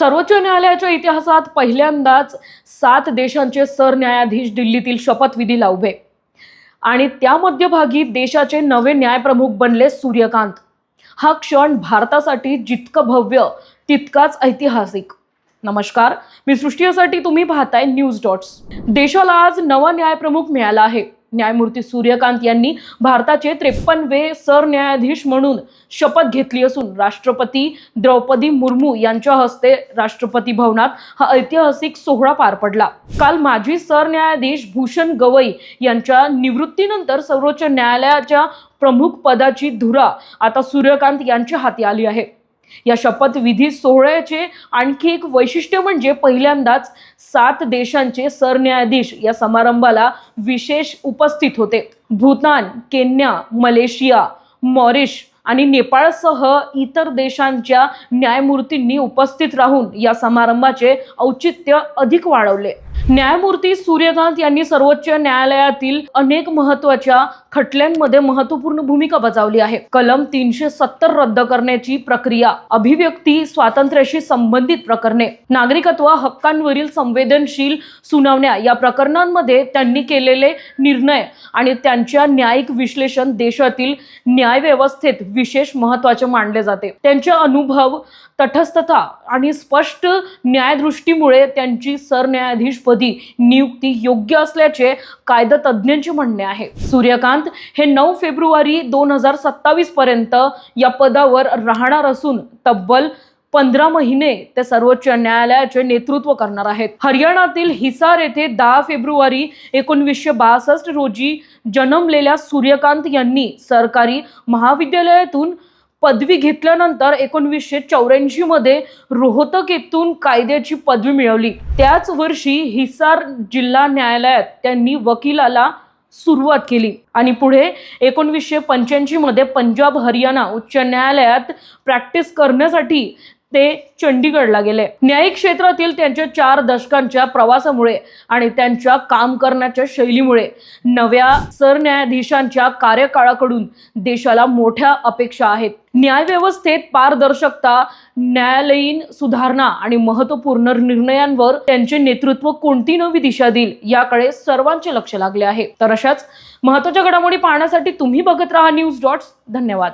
सर्वोच्च न्यायालयाच्या इतिहासात पहिल्यांदाच सात देशांचे सरन्यायाधीश दिल्लीतील शपथविधीला उभे आणि त्या मध्यभागी देशाचे नवे न्यायप्रमुख बनले सूर्यकांत. हा क्षण भारतासाठी जितकं भव्य तितकाच ऐतिहासिक. नमस्कार मी सृष्टीसाठी तुम्ही पाहताय न्यूज डॉट्स. देशाला आज नवा न्यायप्रमुख मिळाला आहे. न्यायमूर्ती सूर्यकांत यांनी भारताचे त्रेपन्नवे सरन्यायाधीश म्हणून शपथ घेतली असून राष्ट्रपती द्रौपदी मुर्मू यांच्या हस्ते राष्ट्रपती भवनात हा ऐतिहासिक सोहळा पार पडला. काल माजी सरन्यायाधीश भूषण गवई यांच्या निवृत्तीनंतर सर्वोच्च न्यायालयाच्या प्रमुख पदाची धुरा आता सूर्यकांत यांच्या हाती आली आहे. या शपथविधी सोहळ्याचे आणखी एक वैशिष्ट्य म्हणजे पहिल्यांदाच सात देशांचे सरन्यायाधीश या समारंभाला विशेष उपस्थित होते. भूतान केन्या मलेशिया मॉरिश आणि नेपाळसह इतर देशांच्या न्यायमूर्तींनी उपस्थित राहून या समारंभाचे औचित्य अधिक वाढवले. न्यायमूर्ती सूर्यकांत यांनी सर्वोच्च न्यायालयातील अनेक महत्त्वाच्या खटल्यांमध्ये महत्त्वपूर्ण भूमिका बजावली आहे. कलम तीनशे सत्तर रद्द करण्याची प्रक्रिया अभिव्यक्ती स्वातंत्र्याशी संबंधित प्रकरणे नागरिकत्व हक्कांवरील संवेदनशील सुनावण्या या प्रकरणांमध्ये त्यांनी केलेले निर्णय आणि त्यांच्या न्यायिक विश्लेषण देशातील न्यायव्यवस्थेत विशेष महत्त्वाचे मानले जाते. त्यांचे अनुभव तटस्थता आणि स्पष्ट न्यायदृष्टीमुळे त्यांची सरन्यायाधीश पदी नियुक्ती योग्य असल्याचे कायदा तज्ज्ञांचे म्हणणे आहे. सूर्यकांत हे नऊ फेब्रुवारी दोन हजार सत्तावीस पर्यंत या पदावर राहणार असून तब्बल पंधरा महिने ते सर्वोच्च न्यायालयाचे नेतृत्व करणार आहेत. हरियाणातील हिसार येथे दहा फेब्रुवारी एकोणवीसशे बासष्ट रोजी जन्मलेल्या सूर्यकांत यांनी सरकारी महाविद्यालयातून पदवी घेतल्यानंतर एकोणवीसशे चौऱ्याऐंशी मध्ये रोहतक येथून कायद्याची पदवी मिळवली. त्याच वर्षी हिसार जिल्हा न्यायालयात त्यांनी वकिलाला सुरुवात केली. आणि पुढे एकोणवीसशे पंच्याऐंशी मध्ये पंजाब हरियाणा उच्च न्यायालयात प्रॅक्टिस करण्यासाठी ते चंडीगडला गेले. न्यायिक क्षेत्रातील त्यांच्या चार दशकांच्या प्रवासामुळे आणि त्यांच्या काम करण्याच्या शैलीमुळे नव्या सरन्यायाधीशांच्या कार्यकाळाकडून देशाला मोठ्या अपेक्षा आहेत. न्यायव्यवस्थेत पारदर्शकता न्यायालयीन सुधारणा आणि महत्त्वपूर्ण निर्णयांवर त्यांचे नेतृत्व कोणती नवी दिशा देईल याकडे सर्वांचे लक्ष लागले आहे. तर अशाच महत्त्वाच्या घडामोडी पाहण्यासाठी तुम्ही बघत राहा न्यूज डॉट्स. धन्यवाद.